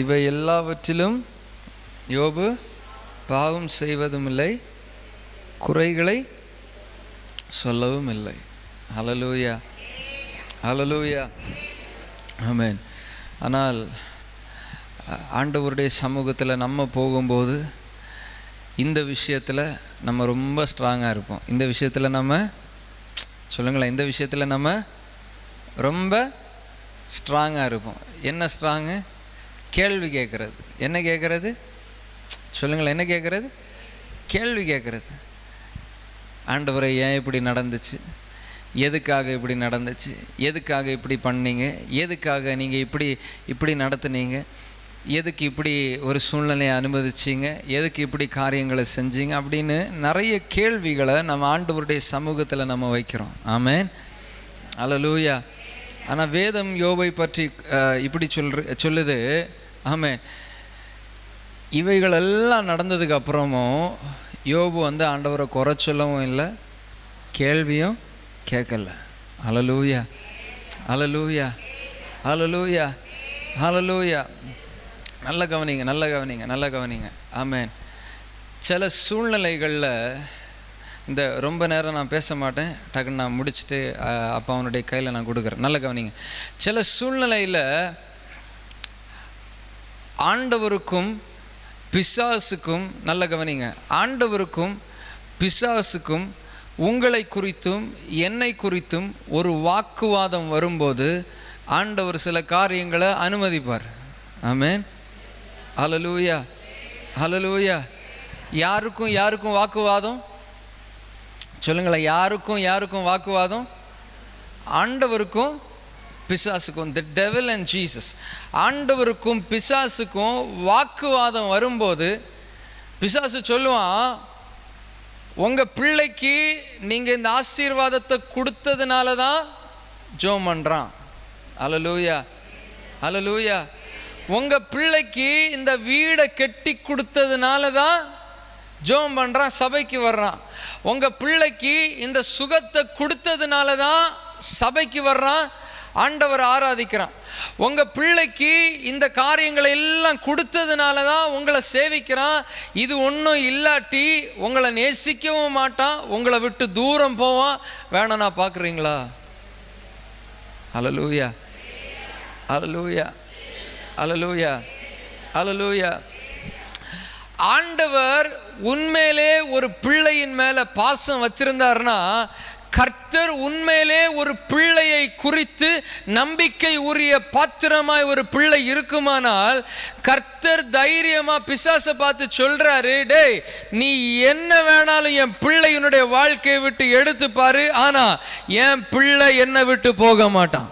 இவை எல்லாவற்றிலும் யோபு பாவம் செய்வதும் இல்லை குறைகளை சொல்லவும் இல்லை அலலூயா அலலூயா ஆமேன் ஆனால் ஆண்டவருடைய சமூகத்தில் நம்ம போகும்போது இந்த விஷயத்தில் நம்ம ரொம்ப ஸ்ட்ராங்காக இருப்போம். இந்த விஷயத்தில் நம்ம சொல்லுங்களேன் இந்த விஷயத்தில் நம்ம ரொம்ப ஸ்ட்ராங்காக இருப்போம். என்ன ஸ்ட்ராங்கு கேள்வி கேட்குறது. என்ன கேட்குறது? சொல்லுங்களேன் என்ன கேட்குறது? கேள்வி கேட்குறது. ஆண்டவரை ஏன் இப்படி நடந்துச்சு? எதுக்காக இப்படி நடந்துச்சு? எதுக்காக இப்படி பண்ணீங்க? எதுக்காக நீங்கள் இப்படி இப்படி நடத்துனீங்க? எதுக்கு இப்படி ஒரு சூழ்நிலையை அனுமதிச்சிங்க? எதுக்கு இப்படி காரியங்களை செஞ்சீங்க? அப்படின்னு நிறைய கேள்விகளை நம்ம ஆண்டவருடைய சமூகத்தில் நம்ம வைக்கிறோம். ஆமென். அல்லேலூயா ஆனால் வேதம் யோபை பற்றி இப்படி சொல்ற சொல்லுது. ஆமாம் இவைகளெல்லாம் நடந்ததுக்கு அப்புறமும் யோபு வந்து ஆண்டவரை குறை சொல்லவும் இல்லை கேள்வியும் கேட்கல. அலலூயா அலலூயா அலலூயா அலலூயா நல்ல கவனிங்க நல்ல கவனிங்க நல்ல கவனிங்க. ஆமேன். சில சூழ்நிலைகளில் இந்த ரொம்ப நேரம் நான் பேச மாட்டேன். டக்குன்னு நான் முடிச்சுட்டு அப்பா அவனுடைய கையில் நான் கொடுக்குறேன். நல்ல கவனிங்க. சில சூழ்நிலையில் ஆண்டவருக்கும் பிசாசுக்கும் நல்ல கவனிங்க. ஆண்டவருக்கும் பிசாசுக்கும் உங்களை குறித்தும் என்னை குறித்தும் ஒரு வாக்குவாதம் வரும்போது ஆண்டவர் சில காரியங்களை அனுமதிப்பார். ஆமேன். ஹலலூயா ஹலலூயா யாருக்கும் யாருக்கும் வாக்குவாதம்? சொல்லுங்களேன் யாருக்கும் யாருக்கும் வாக்குவாதம்? ஆண்டவருக்கும் பிசாசுக்கும் த டெவில் அண்ட் ஜீசஸ் ஆண்டவருக்கும் பிசாசுக்கும் வாக்குவாதம் வரும்போது பிசாசு சொல்லுவான் உங்கள் பிள்ளைக்கு நீங்கள் இந்த ஆசீர்வாதத்தை கொடுத்ததுனால தான் ஜோம் பண்ணுறான் அலலூயா அலலூயா உங்கள் பிள்ளைக்கு இந்த வீடை கெட்டி கொடுத்ததுனால தான் ஜோம் பண்ணுறான் சபைக்கு வர்றான். உங்கள் பிள்ளைக்கு இந்த சுகத்தை கொடுத்ததுனால தான் சபைக்கு வர்றான். ஆண்டவர் ஆராதிக்கிறான். உங்கள் பிள்ளைக்கு இந்த காரியங்களை எல்லாம் கொடுத்ததுனால தான் உங்களை சேவிக்கிறான். இது ஒன்றும் இல்லாட்டி உங்களை நேசிக்கவும் மாட்டான். உங்களை விட்டு தூரம் போவான். வேணாண்ணா பார்க்குறீங்களா? அலலூயா அலலூயா அலலூயா அலலூயா ஆண்டவர் உண்மையிலே ஒரு பிள்ளையின் மேலே பாசம் வச்சிருந்தாருன்னா கர்த்தர் உண்மையிலே ஒரு பிள்ளையை குறித்து நம்பிக்கை உரிய பாத்திரமாய் ஒரு பிள்ளை இருக்குமானால் கர்த்தர் தைரியமா பிசாசை பார்த்து சொல்றாரு டேய் நீ என்ன வேணாலும் என் பிள்ளையினுடைய வாழ்க்கையை விட்டு எடுத்து பாரு ஆனா என் பிள்ளை என்னை விட்டு போக மாட்டான்.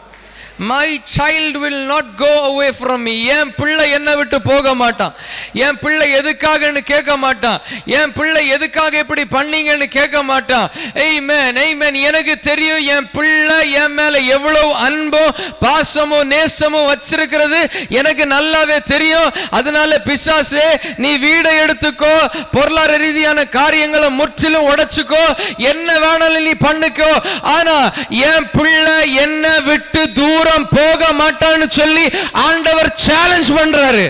My child will not go away from me என் பிள்ளை என்னை விட்டு போக மாட்டான். என் பிள்ளை எதுக்காகன்னு கேட்க மாட்டான். என் பிள்ளை எதுக்காக இப்படி பண்ணீங்கன்னு கேட்க மாட்டான். எய் மேன் எய் மேன் எனக்கு தெரியும் என் பிள்ளை என் மேல எவ்வளவு அன்பும் பாசமும் நேசமும் வச்சிருக்கிறது. எனக்கு நல்லாவே தெரியும். அதனால பிசாசே நீ வீடை எடுத்துக்கோ. பொருளாதார ரீதியான காரியங்களை முற்றிலும் உடைச்சுக்கோ. என்ன வேணாலும் நீ பண்ணுக்கோ. ஆனா என் பிள்ளை என்ன விட்டு தூரம் போக மாட்டான்னு சொல்லி ஆண்டவர் சேலஞ்ச் பண்றாரு.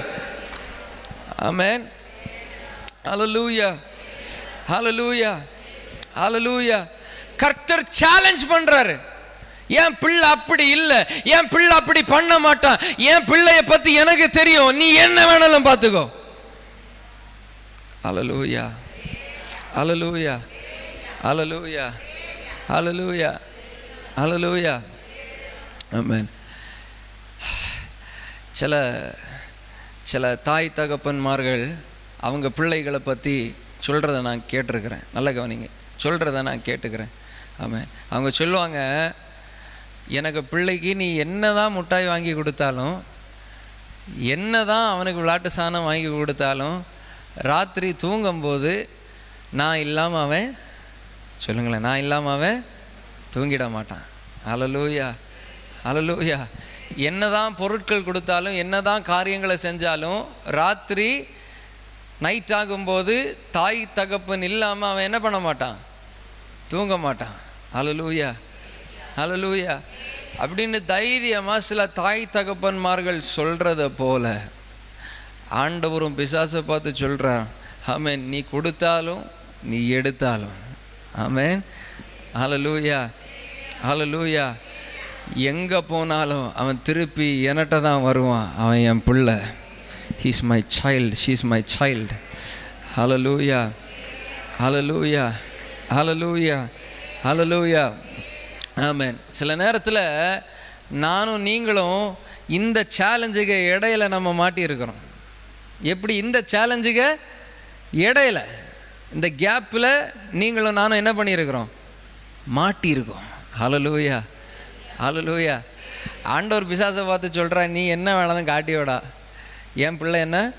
ஆமென் ஹalleluya ஹalleluya ஹalleluya கர்த்தர் சேலஞ்ச் பண்றாரு. என் பிள்ளை அப்படி இல்லை. என் பிள்ளை அப்படி பண்ண மாட்டான். என் பிள்ளைய பத்தி எனக்கு தெரியும். நீ என்ன வேணாலும் பார்த்துக்கோ. அலலூயா அலலூயா அலலூயா அலலூயா அலலூயா சில சில தாய் தகப்பன்மார்கள் அவங்க பிள்ளைகளை பற்றி சொல்கிறத நான் கேட்டிருக்கிறேன். நல்ல கவனிங்க. சொல்கிறத நான் கேட்டுக்கிறேன். ஆமாம் அவங்க சொல்லுவாங்க எனக்கு பிள்ளைக்கு நீ என்ன தான் முட்டாய் வாங்கி கொடுத்தாலும் என்ன தான் அவனுக்கு விளாட்டு சாணம் வாங்கி கொடுத்தாலும் ராத்திரி தூங்கும்போது நான் இல்லாமல் அவன் சொல்லுங்களேன் நான் இல்லாமல் அவன் தூங்கிட மாட்டான். அலலூயா அலலூயா என்னதான் பொருட்கள் கொடுத்தாலும் என்னதான் காரியங்களை செஞ்சாலும் ராத்திரி நைட் ஆகும்போது தாய் தகப்பன் இல்லாமல் அவன் என்ன பண்ண மாட்டான்? தூங்க மாட்டான். அலலூயா அலலூயா அப்படின்னு தைரியமாக சில தாய் தகப்பன்மார்கள் சொல்கிறத போல ஆண்டவரும் பிசாசை பார்த்து சொல்கிறான் ஆமேன். நீ கொடுத்தாலும் நீ எடுத்தாலும். ஆமேன். ஹalleluya. ஹalleluya. எங்கே போனாலும் அவன் திருப்பி என்கிட்ட தான் வருவான் அவன் என் பிள்ளை. He's my child she's my child hallelujah hallelujah hallelujah hallelujah amen சில நேரத்தில் நானும் நீங்களும் இந்த சேலஞ்சுக்கு இடையில நம்ம மாட்டியிருக்கிறோம். எப்படி இந்த சேலஞ்சுக்கு இடையில இந்த கேப்பில் நீங்களும் நானும் என்ன பண்ணியிருக்கிறோம்? மாட்டியிருக்கோம். ஹலலூயா அலலூயா ஆண்டவர் பிசாசை பார்த்து சொல்கிறா நீ என்ன வேணாலும் காட்டியோடா. என் பிள்ளை என்ன?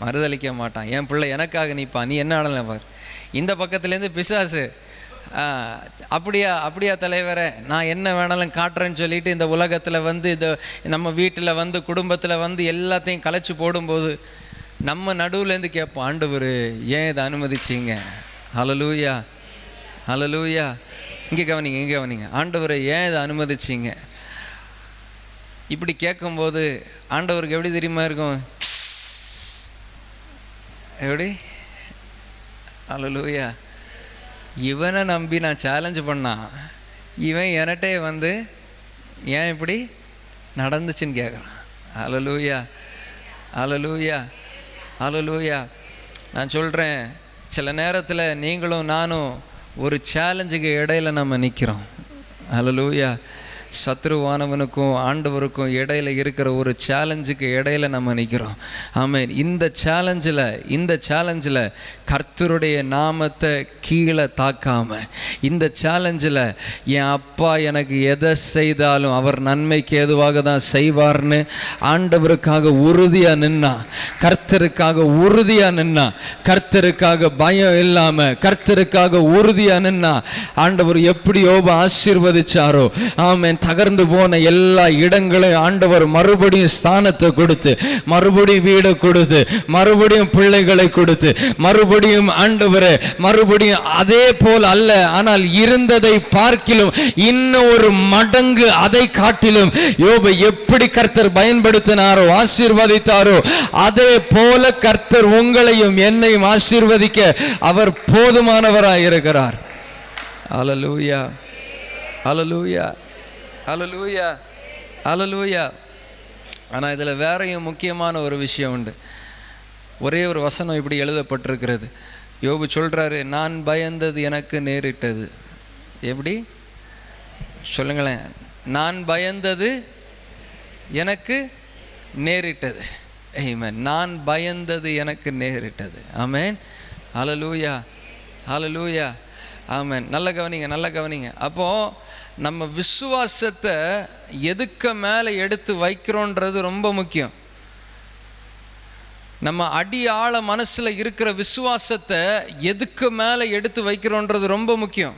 மறுதளிக்க மாட்டான். என் பிள்ளை எனக்காக நிற்பான். நீ என்ன வேணாலும் பார். இந்த பக்கத்துலேருந்து பிசாசு அப்படியா அப்படியா தலைவரே நான் என்ன வேணாலும் காட்டுறேன்னு சொல்லிட்டு இந்த உலகத்தில் வந்து இந்த நம்ம வீட்டில் வந்து குடும்பத்தில் வந்து எல்லாத்தையும் கலைச்சி போடும்போது நம்ம நடுவுலேருந்து கேட்போம் ஆண்டவர் ஏன் இதை அனுமதிச்சீங்க? ஹalleluya ஹalleluya இங்கே கவனிங்க இங்கே கவனிங்க. ஆண்டவரை ஏன் இதை அனுமதிச்சீங்க? இப்படி கேட்கும்போது ஆண்டவருக்கு எப்படி தெரியுமா இருக்கும்? எப்படி? அலலூயா இவனை நம்பி நான் சேலஞ்ச் பண்ணான் இவன் என்கிட்டே வந்து ஏன் இப்படி நடந்துச்சுன்னு கேட்குறான் அலலூயா அலலூயா அலலூயா நான் சொல்கிறேன் சில நேரத்தில் நீங்களும் நானும் ஒரு சேலஞ்சுக்கு இடையில நம்ம நிற்கிறோம் லூயா சத்ருவானவனுக்கும் ஆண்டவருக்கும் இடையில இருக்கிற ஒரு சேலஞ்சுக்கு இடையில நம்ம நிற்கிறோம் ஆமென் இந்த சேலஞ்சில் இந்த சேலஞ்சில் கர்த்தருடைய நாமத்தை கீழே தாக்காம இந்த சேலஞ்சில் என் அப்பா எனக்கு எதை செய்தாலும் அவர் நன்மைக்கு ஏதுவாக தான் செய்வார்னு ஆண்டவருக்காக உறுதியாக நின்னா கர்த்தருக்காக உறுதியாக நின்னா கர்த்தருக்காக பயம் இல்லாமல் கர்த்தருக்காக உறுதியாக நின்னா ஆண்டவர் எப்படி யோப ஆசீர்வதிச்சாரோ. ஆமென் தகர்ந்து போன எல்லா இடங்களையும் ஆண்டவர் மறுபடியும் ஸ்தானத்தை கொடுத்து மறுபடியும் வீடை கொடுத்து மறுபடியும் பிள்ளைகளை கொடுத்து மறுபடியும் ஆண்டவர் மறுபடியும் அதே போல் அல்ல ஆனால் இருந்ததை பார்க்கிலும் இன்னும் ஒரு மடங்கு அதை காட்டிலும் யோபை எப்படி கர்த்தர் பயன்படுத்தினாரோ ஆசீர்வதித்தாரோ அதே போல கர்த்தர் உங்களையும் என்னையும் ஆசீர்வதிக்க அவர் போதுமானவராய் இருக்கிறார் அலலூயா அலலூயா அலலூயா அலலூயா ஆனால் இதில் வேறையும் முக்கியமான ஒரு விஷயம் உண்டு. ஒரே ஒரு வசனம் இப்படி எழுதப்பட்டிருக்கிறது. யோபு சொல்கிறாரு நான் பயந்தது எனக்கு நேரிட்டது. எப்படி? சொல்லுங்களேன். நான் பயந்தது எனக்கு நேரிட்டது. ஐமேன் நான் பயந்தது எனக்கு நேரிட்டது. ஆமேன் அலலூயா அலலூயா ஆமேன் நல்ல கவனிங்க நல்ல கவனிங்க. அப்போது நம்ம விசுவாசத்தை எதுக்க மேலே எடுத்து வைக்கிறோன்றது ரொம்ப முக்கியம். நம்ம அடி ஆழ மனசில் இருக்கிற விசுவாசத்தை எதுக்கு மேலே எடுத்து வைக்கிறோன்றது ரொம்ப முக்கியம்.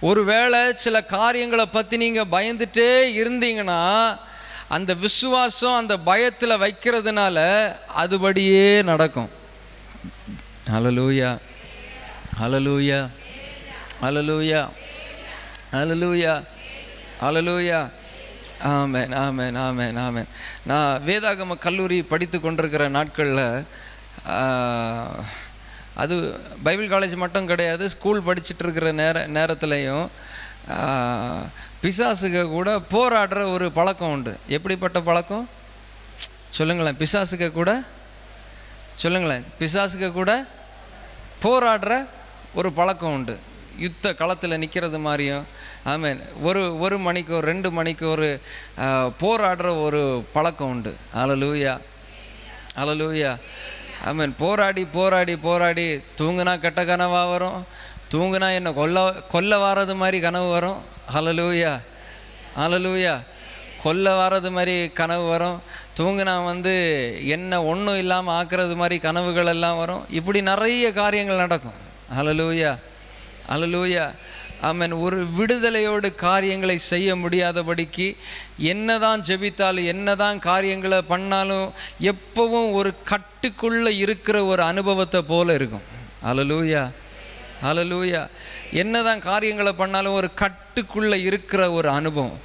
ஒருவேளை சில காரியங்களை பற்றி நீங்கள் பயந்துட்டே இருந்தீங்கன்னா அந்த விசுவாசம் அந்த பயத்தில் வைக்கிறதுனால அதுபடியே நடக்கும். Hallelujah hallelujah hallelujah hallelujah hallelujah amen amen amen amen நான் வேதாகம கல்லூரி படித்து கொண்டிருக்கிற நாட்களில் அது பைபிள் காலேஜ் மட்டும் கிடையாது ஸ்கூல் படிச்சுட்டு இருக்கிற நேர நேரத்துலையும் பிசாசுக கூட போராடுற ஒரு பழக்கம் உண்டு. எப்படிப்பட்ட பழக்கம்? சொல்லுங்களேன் பிசாசுக கூட சொல்லுங்களேன் பிசாசுக கூட போராடுற ஒரு பழக்கம் உண்டு. யுத்த களத்தில் நிற்கிறது மாதிரியும் ஆமேன். ஒரு ஒரு மணிக்கு ஒரு ரெண்டு மணிக்கு ஒரு போராடுற ஒரு பழக்கம் உண்டு. அலலூயா அலலூயா ஆமேன். போராடி போராடி போராடி தூங்குனா கெட்ட கனவாக வரும். தூங்குனா என்ன கொல்ல கொல்ல வாரது மாதிரி கனவு வரும். அலலூயா அலலூயா கொல்ல வாரது மாதிரி கனவு வரும். தூங்கினா வந்து என்ன ஒன்றும் இல்லாமல் ஆக்குறது மாதிரி கனவுகள் எல்லாம் வரும். இப்படி நிறைய காரியங்கள் நடக்கும். அலலூயா அலலூயா ஆமேன் ஒரு விடுதலையோடு காரியங்களை செய்ய முடியாதபடிக்கு என்னதான் ஜெபித்தாலும் என்னதான் காரியங்களை பண்ணாலும் எப்பவும் ஒரு கட்டுக்குள்ளே இருக்கிற ஒரு அனுபவத்தை போல இருக்கும். அலலூயா ஹalleluya என்னதான் காரியங்களை பண்ணாலும் ஒரு கட்டுக்குள்ளே இருக்கிற ஒரு அனுபவம்.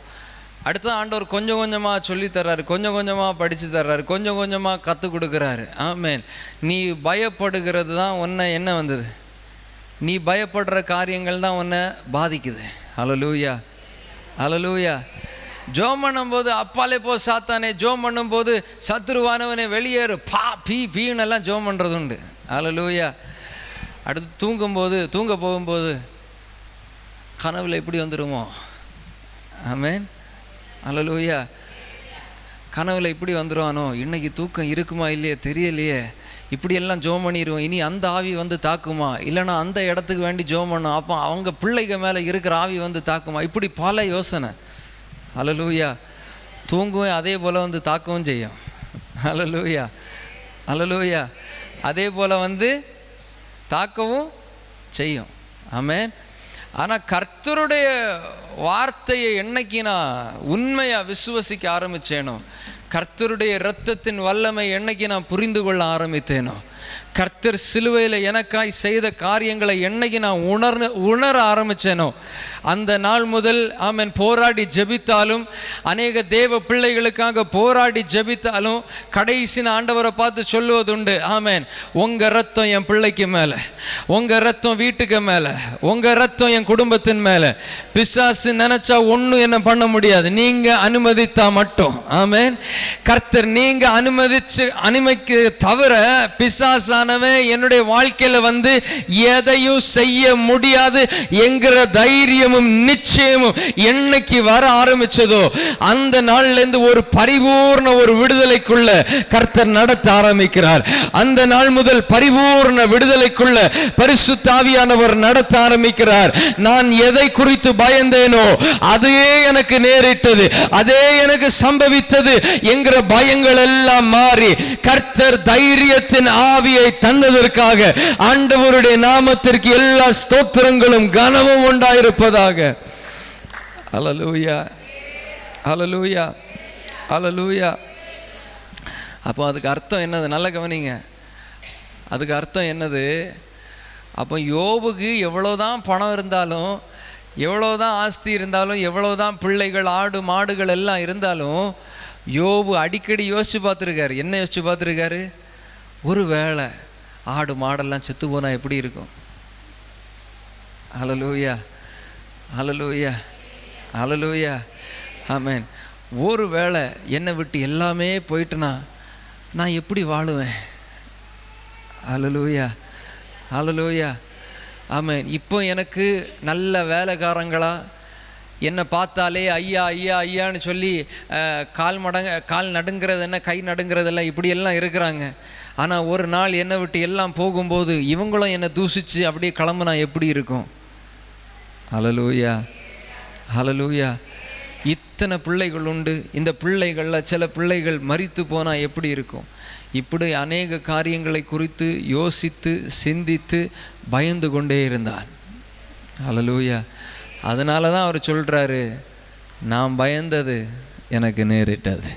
அடுத்த ஆண்டவர் கொஞ்சம் கொஞ்சமாக சொல்லி தர்றாரு கொஞ்சம் கொஞ்சமாக படித்து தர்றாரு கொஞ்சம் கொஞ்சமாக கற்றுக் கொடுக்குறாரு. ஆமேன் நீ பயப்படுகிறது தான் ஒன்று என்ன வந்தது? நீ பயப்படுற காரியங்கள் தான் உன்னை பாதிக்குது. ஹலலூயா ஹலலூயா ஜோம் பண்ணும்போது அப்பாலே போ சாத்தானே. ஜோம் பண்ணும்போது சத்துருவானவனே வெளியேறு. பா பீ பீன்னு எல்லாம் ஜோம் பண்ணுறது உண்டு. ஹலலூயா அடுத்து தூங்கும்போது தூங்க போகும்போது கனவில் எப்படி வந்துடுமோ ஆமேன் ஹலலூயா கனவில் இப்படி வந்துடுவானோ இன்றைக்கி தூக்கம் இருக்குமா இல்லையே? தெரியலையே. இப்படியெல்லாம் ஜோம் பண்ணிடுவோம் இனி அந்த ஆவி வந்து தாக்குமா? இல்லைன்னா அந்த இடத்துக்கு வேண்டி ஜோம் பண்ணும் அப்போ அவங்க பிள்ளைங்க மேலே இருக்கிற ஆவி வந்து தாக்குமா? இப்படி பல யோசனை. அலலூயா தூங்குவேன் அதே போல் வந்து தாக்கவும் செய்யும். அலலூயா அலலூயா அதே போல் வந்து தாக்கவும் செய்யும். ஆமேன். ஆனால் கர்த்தருடைய வார்த்தையை என்னைக்கு நான் உண்மையாக விசுவசிக்க ஆரம்பித்தேனோ கர்த்தருடைய இரத்தத்தின் வல்லமை என்னைக்கு நான் புரிந்து கொள்ள ஆரம்பித்தேனோ கர்த்தர் சிலுவையில் எனக்காய் செய்த காரியங்களை என்னைக்கு நான் உணர்ந்து உணர ஆரம்பித்தேனோ அந்த நாள் முதல் ஆமன் போராடி ஜெபித்தாலும் அநேக தேவ பிள்ளைகளுக்காக போராடி ஜெபித்தாலும் கடைசி ஆண்டவரை பார்த்து சொல்லுவதுண்டு ஆமேன். உங்கள் ரத்தம் என் பிள்ளைக்கு மேலே உங்கள் ரத்தம் வீட்டுக்கு மேலே உங்கள் ரத்தம் என் குடும்பத்தின் மேலே. பிசாசு நினச்சா ஒன்றும் என்ன பண்ண முடியாது நீங்கள் அனுமதித்தா மட்டும் ஆமேன். கர்த்தர் நீங்கள் அனுமதிச்சு அனுமதிக்க தவிர பிசாசானவன் என்னுடைய வாழ்க்கையில் வந்து எதையும் செய்ய முடியாது என்கிற தைரியம் நிச்சயமும் என்னைக்கு வர ஆரம்பிச்சதோ அந்த நாள்லேருந்து ஒரு பரிபூர்ண ஒரு விடுதலைக்குள்ள கர்த்தர் நடத்த ஆரம்பிக்கிறார். அந்த நாள் முதல் பரிபூர்ண விடுதலைக்குள்ள பரிசுத்தாவியானவர் நடத்த ஆரம்பிக்கிறார். நான் எதை குறித்து பயந்தேனோ அதே எனக்கு நேரிட்டது அதே எனக்கு சம்பவித்தது என்கிற பயங்கள் எல்லாம் மாறி கர்த்தர் தைரியத்தின் ஆவியை தந்ததற்காக ஆண்டவருடைய நாமத்திற்கு எல்லா ஸ்தோத்திரங்களும் கனமும் உண்டாயிருப்பதாக அலலூயா அலலூயா அலலூயா அப்போ அதுக்கு அர்த்தம் என்னது? நல்ல கவனிங்க. அதுக்கு அர்த்தம் என்னது? அப்போ யோபுக்கு எவ்வளோதான் பணம் இருந்தாலும் எவ்வளோதான் ஆஸ்தி இருந்தாலும் எவ்வளோதான் பிள்ளைகள் ஆடு மாடுகள் எல்லாம் இருந்தாலும் யோபு அடிக்கடி யோசித்து பார்த்துருக்காரு. என்ன யோசித்து பார்த்துருக்காரு? ஒரு வேளை ஆடு மாடெல்லாம் செத்து போனால் எப்படி இருக்கும்? அலலூயா அலலூயா அலலூயா ஆமேன் ஒரு வேளை என்னை விட்டு எல்லாமே போயிட்டுனா நான் எப்படி வாழுவேன்? அலலூயா அலலூயா ஆமேன் இப்போ எனக்கு நல்ல வேலைக்காரங்களா என்னை பார்த்தாலே ஐயா ஐயா ஐயான்னு சொல்லி கால் மடங்க கால் நடுங்கிறது என்ன கை நடுங்கிறதெல்லாம் இப்படியெல்லாம் இருக்கிறாங்க. ஆனால் ஒரு நாள் என்னை விட்டு எல்லாம் போகும்போது இவங்களும் என்னை தூசித்து அப்படியே கிளம்புனா எப்படி இருக்கும்? ஹலலூயா ஹலலூயா இத்தனை பிள்ளைகள் உண்டு. இந்த பிள்ளைகளில் சில பிள்ளைகள் மறித்து போனால் எப்படி இருக்கும்? இப்படி அநேக காரியங்களை குறித்து யோசித்து சிந்தித்து பயந்து கொண்டே இருந்தார். ஹலலூயா அதனால தான் அவர் சொல்கிறாரு நான் பயந்தது எனக்கு நேரிட்டது.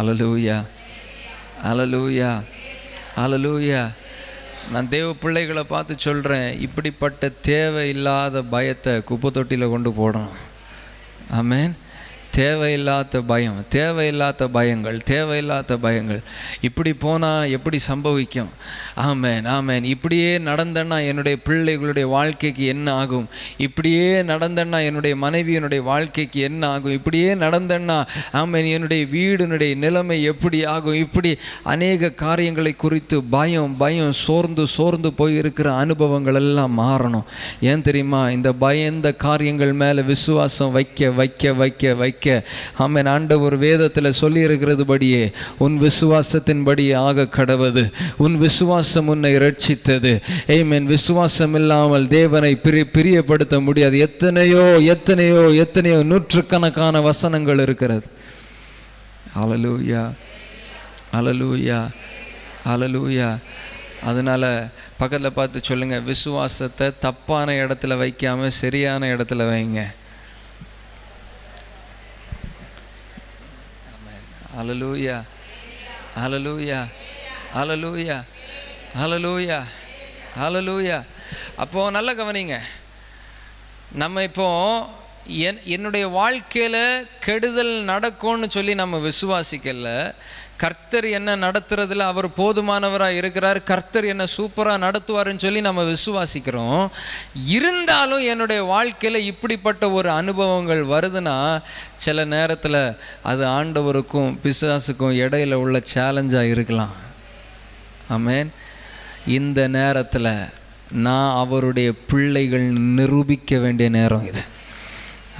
அலலூயா அலலூயா அலலூயா நான் தேவ பிள்ளைகளை பார்த்து சொல்கிறேன் இப்படிப்பட்ட தேவை இல்லாத பயத்தை குப்பை தொட்டியில் கொண்டு போடணும். ஆமேன். தேவையில்லாத பயம் தேவையில்லாத பயங்கள் தேவையில்லாத பயங்கள். இப்படி போனால் எப்படி சம்பவிக்கும்? ஆமேன் ஆமேன். இப்படியே நடந்தேன்னா என்னுடைய பிள்ளைகளுடைய வாழ்க்கைக்கு என்ன ஆகும்? இப்படியே நடந்தேன்னா என்னுடைய மனைவியினுடைய வாழ்க்கைக்கு என்ன ஆகும்? இப்படியே நடந்தேன்னா ஆமேன் என்னுடைய வீடினுடைய நிலைமை எப்படி ஆகும்? இப்படி அநேக காரியங்களை குறித்து பயம் பயம் சோர்ந்து சோர்ந்து போயிருக்கிற அனுபவங்கள் எல்லாம் மாறணும். ஏன் தெரியுமா? இந்த பயந்த காரியங்கள் மேலே விசுவாசம் வைக்க வைக்க வைக்க வைக்க ஆமென் ஆண்டவர் வேதத்தில் சொல்லியிருக்கிறது படியே உன் விசுவாசத்தின்படியே ஆக கடவது. உன் விசுவாசம் உன்னை ரட்சித்தது ஏமேன் விசுவாசம் இல்லாமல் தேவனை பிரி பிரியப்படுத்த முடியாது. எத்தனையோ எத்தனையோ எத்தனையோ நூற்றுக்கணக்கான வசனங்கள் இருக்கிறது. அலலூயா அலலூயா அலலூயா அதனால் பக்கத்தில் பார்த்து சொல்லுங்கள் விசுவாசத்தை தப்பான இடத்துல வைக்காமல் சரியான இடத்துல வைங்க. அலலூயா அலலூயா அலலூயா அலலூயா அலலூயா அப்போது நல்ல கவனிங்க. நம்ம இப்போ என் என்னுடைய வாழ்க்கையில் கெடுதல் நடக்கும்னு சொல்லி நம்ம விசுவாசிக்கல. கர்த்தர் என்ன நடத்துறதுல அவர் போதுமானவராக இருக்கிறார் கர்த்தர் என்ன சூப்பராக நடத்துவாருன்னு சொல்லி நம்ம விசுவாசிக்கிறோம். இருந்தாலும் என்னுடைய வாழ்க்கையில் இப்படிப்பட்ட ஒரு அனுபவங்கள் வருதுன்னா சில நேரத்தில் அது ஆண்டவருக்கும் பிசாசுக்கும் இடையில உள்ள சேலஞ்சாக இருக்கலாம். ஆமேன் இந்த நேரத்தில் நான் அவருடைய பிள்ளைகள் நிரூபிக்க வேண்டிய நேரம் இது.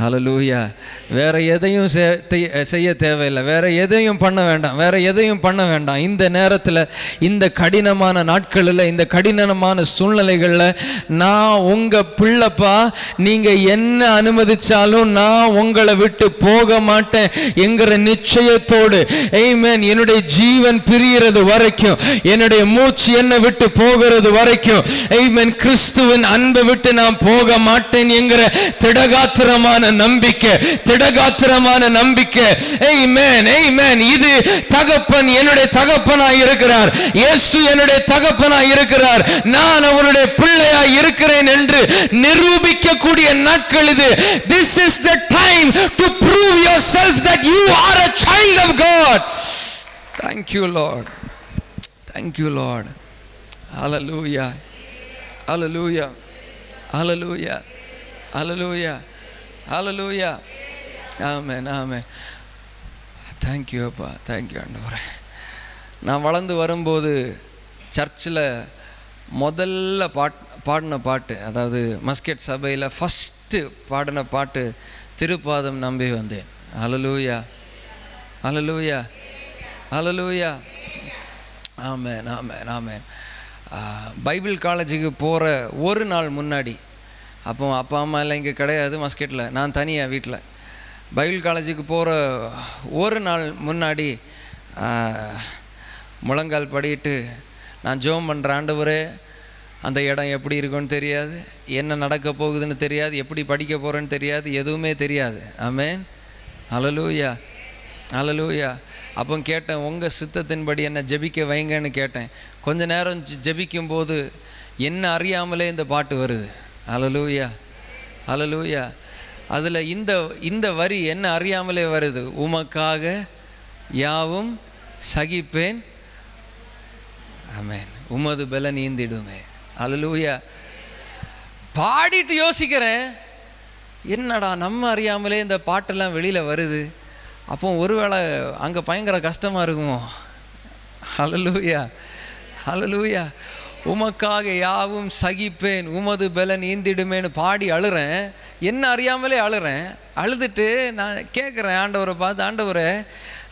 ஹலலூயா வேற எதையும் செ- தெய்- செய்ய தேவையில்லை. வேற எதையும் பண்ண வேண்டாம். வேற எதையும் பண்ண வேண்டாம். இந்த நேரத்தில் இந்த கடினமான நாட்களில் இந்த கடினமான சூழ்நிலைகளில் நான் உங்கள் பிள்ளைப்பா நீங்கள் என்ன அனுமதிச்சாலும் நான் உங்களை விட்டு போக மாட்டேன் என்கிற நிச்சயத்தோடு. ஏமேன் என்னுடைய ஜீவன் பிரிகிறது வரைக்கும் என்னுடைய மூச்சு என்னை விட்டு போகிறது வரைக்கும் ஏமேன் கிறிஸ்துவின் அன்பை விட்டு நான் போக மாட்டேன் என்கிற திடகாத்திரமான திடமான நம்பிக்கை திடகாத்திரமான நம்பிக்கை இது தகப்பன் என்னுடைய தகப்பனாய் இருக்கிறார் இயேசு என்னுடைய தகப்பனாய் இருக்கிறார் நான் அவருடைய பிள்ளையாய் இருக்கிறேன் என்று நிரூபிக்கக்கூடிய நாட்கள் இது this is the time to prove yourself that you are a child of God. Thank you, Lord. Thank you, Lord. Hallelujah. Hallelujah. Hallelujah. Hallelujah. Hallelujah amen amen. Thank you அப்பா தேங்க்யூ you ஆண்டவரே. நான் வளர்ந்து வரும்போது சர்ச்சில் முதல்ல பாட் பாடின பாட்டு அதாவது மஸ்கெட் சபையில் ஃபஸ்ட்டு பாடின பாட்டு திருப்பாதம் நம்பி வந்தேன். அலலூயா அலலூயா அலலூயா ஆமேன் ஆமேன் ஆமேன் பைபிள் காலேஜுக்கு போகிற ஒரு நாள் முன்னாடி அப்போ அப்பா அம்மா எல்லாம் இங்கே கிடையாது மஸ்கெட்டில் நான் தனியாக வீட்டில் பைபிள் காலேஜுக்கு போகிற ஒரு நாள் முன்னாடி முழங்கால் படிட்டு நான் ஜோம் பண்ணுற ஆண்டவரே அந்த இடம் எப்படி இருக்குன்னு தெரியாது. என்ன நடக்க போகுதுன்னு தெரியாது. எப்படி படிக்க போகிறேன்னு தெரியாது. எதுவுமே தெரியாது. ஆமேன். அலலூயா அலலூயா அப்போ கேட்டேன் உங்கள் சித்தத்தின்படி என்ன ஜெபிக்க வைங்கன்னு கேட்டேன். கொஞ்ச நேரம் ஜபிக்கும்போது ஜெபிக்கும்போது என்ன அறியாமலே இந்த பாட்டு வருது. அலலூயா அலலூயா அதில் இந்த இந்த வரி என்ன அறியாமலே வருது? உமக்காக யாவும் சகிப்பேன். ஆமேன் உமது பல நீந்திடுமே. அலலூயா பாடிட்டு யோசிக்கிறேன். என்னடா நம்ம அறியாமலே இந்த பாட்டெல்லாம் வெளியில் வருது. அப்போ ஒருவேளை அங்கே பயங்கர கஷ்டமாக இருக்குமோ? ஹலலூயா ஹலலூயா உமக்காக யாவும் சகிப்பேன் உமது பலன் ஈந்திடுமேன்னு பாடி அழுறேன். என்ன அறியாமலே அழுறேன். அழுதுட்டு நான் கேட்குறேன் ஆண்டவரை பார்த்து ஆண்டவரை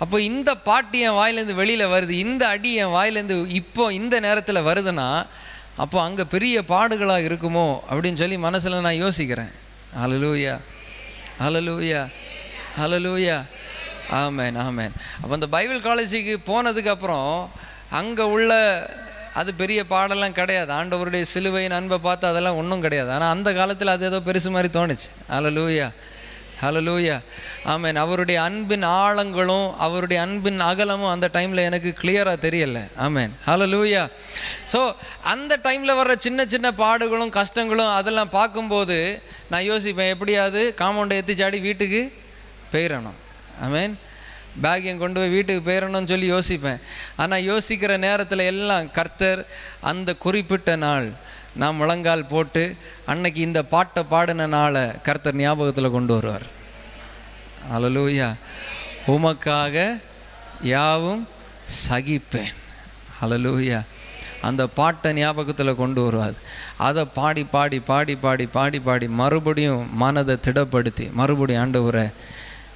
அப்போ இந்த பாட்டு என் வாயிலேருந்து வெளியில் வருது. இந்த அடி என் வாயிலேருந்து இப்போ இந்த நேரத்தில் வருதுன்னா அப்போ அங்கே பெரிய பாடுகளாக இருக்குமோ? அப்படின்னு சொல்லி மனசில் நான் யோசிக்கிறேன். அலலூயா அலலூயா அலலூயா ஆமேன் ஆமேன். அப்போ அந்த பைபிள் காலேஜுக்கு போனதுக்கப்புறம் அங்கே உள்ள அது பெரிய பாடெல்லாம் கிடையாது. ஆண்டவருடைய சிலுவையின் அன்பை பார்த்து அதெல்லாம் ஒன்றும் கிடையாது. ஆனால் அந்த காலத்தில் அது ஏதோ பெருசு மாதிரி தோணுச்சு. ஹலோ லூயா ஹலோ லூயா ஆமேன் அவருடைய அன்பின் ஆழங்களும் அவருடைய அன்பின் அகலமும் அந்த டைமில் எனக்கு கிளியராக தெரியல. ஆமேன் ஹலலூயா ஸோ அந்த டைமில் வர்ற சின்ன சின்ன பாடுகளும் கஷ்டங்களும் அதெல்லாம் பார்க்கும்போது நான் யோசிப்பேன் எப்படியாவது காம்பவுண்டை எத்திச்சாடி வீட்டுக்கு போயிடணும். ஆமேன் பேக்கையும் கொண்டு போய் வீட்டுக்கு போயிடணும்னு சொல்லி யோசிப்பேன். ஆனால் யோசிக்கிற நேரத்தில் எல்லாம் கர்த்தர் அந்த குறிப்பிட்ட நாள் நான் முழங்கால் போட்டு அன்னைக்கு இந்த பாட்டை பாடின நாளை கர்த்தர் ஞாபகத்தில் கொண்டு வருவார். அலலூயா உமக்காக யாவும் சகிப்பேன். அலலூயா அந்த பாட்டை ஞாபகத்தில் கொண்டு வருவார். அதை பாடி பாடி பாடி பாடி பாடி பாடி மறுபடியும் மனதை திடப்படுத்தி மறுபடியும் ஆண்டவரை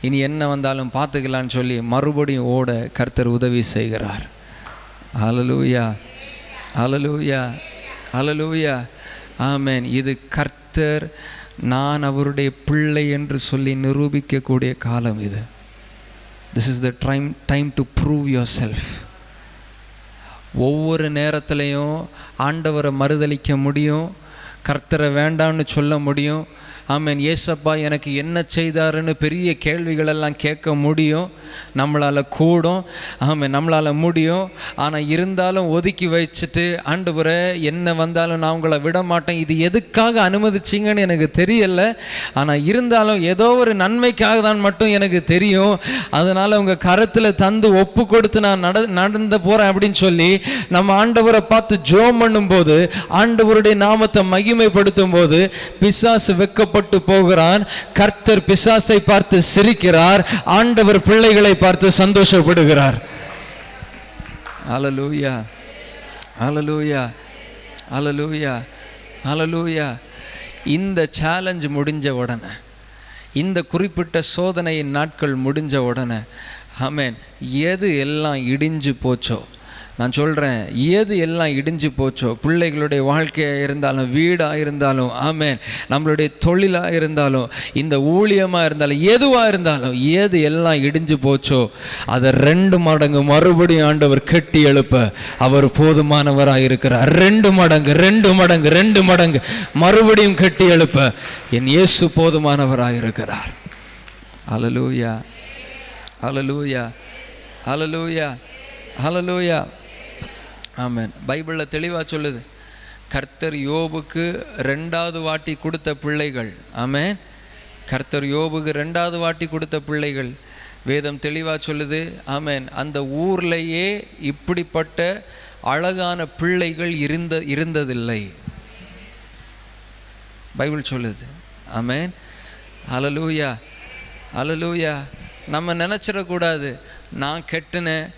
இனி என்ன வந்தாலும் பார்த்துக்கலான்னு சொல்லி மறுபடியும் ஓட கர்த்தர் உதவி செய்கிறார். அலலூயா அலலூயா அலலூயா ஆமேன் இது கர்த்தர் நான் அவருடைய பிள்ளை என்று சொல்லி நிரூபிக்கக்கூடிய காலம் இது. This is the time time to prove yourself ஒவ்வொரு நேரத்திலையும் ஆண்டவரை மறுதலிக்க முடியும் கர்த்தரை வேண்டான்னு சொல்ல முடியும் ஆமேன். ஏசப்பா எனக்கு என்ன செய்தாருன்னு பெரிய கேள்விகளெல்லாம் கேட்க முடியும். நம்மளால் கூடும். ஆமென். நம்மளால் முடியும். ஆனால் இருந்தாலும் ஒதுக்கி வச்சுட்டு ஆண்டவரை என்ன வந்தாலும் நான் உங்களை விட மாட்டேன். இது எதுக்காக அனுமதிச்சிங்கன்னு எனக்கு தெரியல. ஆனால் இருந்தாலும் ஏதோ ஒரு நன்மைக்காக தான் மட்டும் எனக்கு தெரியும். அதனால் உங்கள் கரத்தில் தந்து ஒப்பு கொடுத்து நான் நட நடந்து போகிறேன் அப்படின்னு சொல்லி நம்ம ஆண்டவரை பார்த்து ஜோம் பண்ணும்போது ஆண்டவருடைய நாமத்தை மகிமைப்படுத்தும் போது பிசாசு வெக்கப்பட்டு போகிறான். கர்த்தர் பிசாசை பார்த்து சிரிக்கிறார். ஆண்டவர் பிள்ளைகளை பார்த்து சந்தோஷப்படுகிறார். அலலூயா அலலூயா அலலூயா அலலூயா இந்த சேலஞ்ச் முடிஞ்ச உடனே இந்த குறிப்பிட்ட சோதனையின் நாட்கள் முடிஞ்ச உடனே ஆமேன் எது எல்லாம் இடிஞ்சு போச்சோ நான் சொல்கிறேன் எது எல்லாம் இடிஞ்சு போச்சோ பிள்ளைகளுடைய வாழ்க்கையாக இருந்தாலும் வீடாக இருந்தாலும் ஆமென். நம்மளுடைய தொழிலாக இருந்தாலும் இந்த ஊழியமாக இருந்தாலும் எதுவாக இருந்தாலும் எது எல்லாம் இடிஞ்சு போச்சோ அதை ரெண்டு மடங்கு மறுபடியும் ஆண்டவர் கட்டி எழுப்ப அவர் போதுமானவராக இருக்கிறார். ரெண்டு மடங்கு ரெண்டு மடங்கு ரெண்டு மடங்கு மறுபடியும் கட்டி எழுப்ப என் இயேசு போதுமானவராக இருக்கிறார். அலலூயா அலலூயா அலலூயா அலலூயா ஆமாம் பைபிளில் தெளிவாக சொல்லுது கர்த்தர் யோபுக்கு ரெண்டாவது வாட்டி கொடுத்த பிள்ளைகள். ஆமாம் கர்த்தர் யோபுக்கு ரெண்டாவது வாட்டி கொடுத்த பிள்ளைகள். வேதம் தெளிவாக சொல்லுது ஆமேன். அந்த ஊர்லேயே இப்படிப்பட்ட அழகான பிள்ளைகள் இருந்த இருந்ததில்லை. பைபிள் சொல்லுது ஆமேன். அலலூயா அலலூயா நம்ம நினச்சிடக்கூடாது நான் கெட்டுனேன்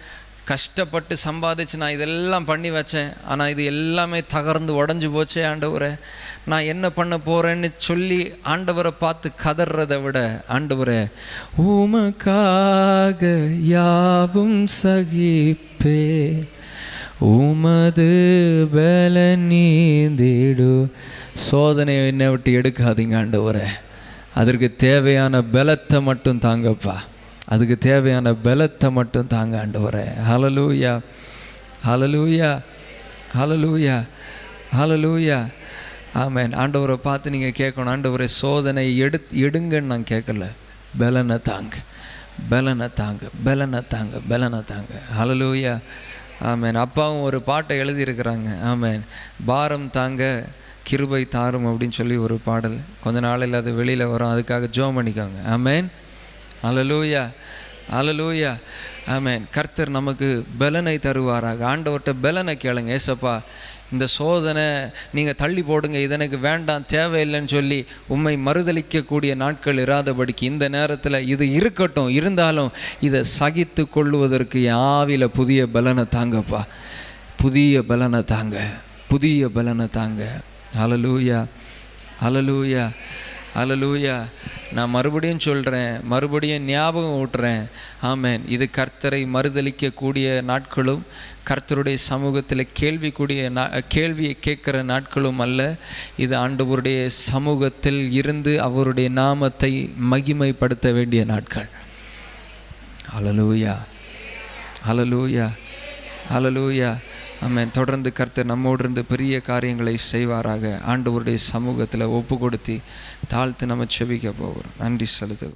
கஷ்டப்பட்டு சம்பாதிச்சு நான் இதெல்லாம் பண்ணி வச்சேன். ஆனால் இது எல்லாமே தகர்ந்து உடஞ்சி போச்சே ஆண்டவரை. நான் என்ன பண்ண போகிறேன்னு சொல்லி ஆண்டவரை பார்த்து கதறதை விட ஆண்டவரை உமக்காக யாவும் சகிப்பே. உமது பல நீந்திடு. சோதனை என்னை விட்டு எடுக்காதீங்க ஆண்டவரே. அதற்கு தேவையான பலத்தை மட்டும் தாங்கப்பா. அதுக்கு தேவையான பலத்தை மட்டும் தாங்க ஆண்டவரே. Hallelujah hallelujah hallelujah hallelujah amen ஆண்டவரை பார்த்து நீங்கள் கேட்கணும். ஆண்டவரை சோதனை எடு எடுங்கன்னு நான் கேட்கல. பலனை தாங்க. பலனை தாங்க. பலனை தாங்க. பலனை தாங்க. ஹலலூயா ஆமேன் அப்பாவும் ஒரு பாட்டை எழுதியிருக்கிறாங்க. ஆமேன் பாரம் தாங்க கிருபை தாரும் அப்படின்னு சொல்லி ஒரு பாடல். கொஞ்ச நாளில் அது வெளியில் வரும். அதுக்காக ஜோம் பண்ணிக்கோங்க. ஆமேன் அலலூயா அலலூயா ஆமேன் கர்த்தர் நமக்கு பலனை தருவாராக. ஆண்டவர்கிட்ட பலனை கேளுங்க ஏசப்பா. இந்த சோதனை நீங்கள் தள்ளி போடுங்க இது எனக்கு வேண்டாம் தேவையில்லைன்னு சொல்லி உம்மை மறுதளிக்கக்கூடிய நாட்கள் இராதபடிக்கு இந்த நேரத்தில் இது இருக்கட்டும் இருந்தாலும் இதை சகித்து கொள்ளுவதற்கு என் புதிய பலனை தாங்கப்பா. புதிய பலனை தாங்க. புதிய பலனை தாங்க. அலலூயா அலலூயா அலலூயா நான் மறுபடியும் சொல்கிறேன் மறுபடியும் ஞாபகம் ஊட்டுறேன். ஆமேன். இது கர்த்தரை மறுதளிக்கக்கூடிய நாட்களும் கர்த்தருடைய சமூகத்தில் கேள்விக்கூடிய நா கேள்வியை கேட்குற நாட்களும் அல்ல. இது ஆண்டவருடைய சமூகத்தில் இருந்து அவருடைய நாமத்தை மகிமைப்படுத்த வேண்டிய நாட்கள். அலலூயா அலலூயா அலலூயா ஆமாம் தொடர்ந்து கர்த்தர் நம்மோடு இருந்து பெரிய காரியங்களை செய்வாராக. ஆண்டவருடைய சமூகத்தில் ஒப்பு கொடுத்து தாழ்த்து நம்ம செபிக்க போகிறோம். நன்றி செலுத்துவோம்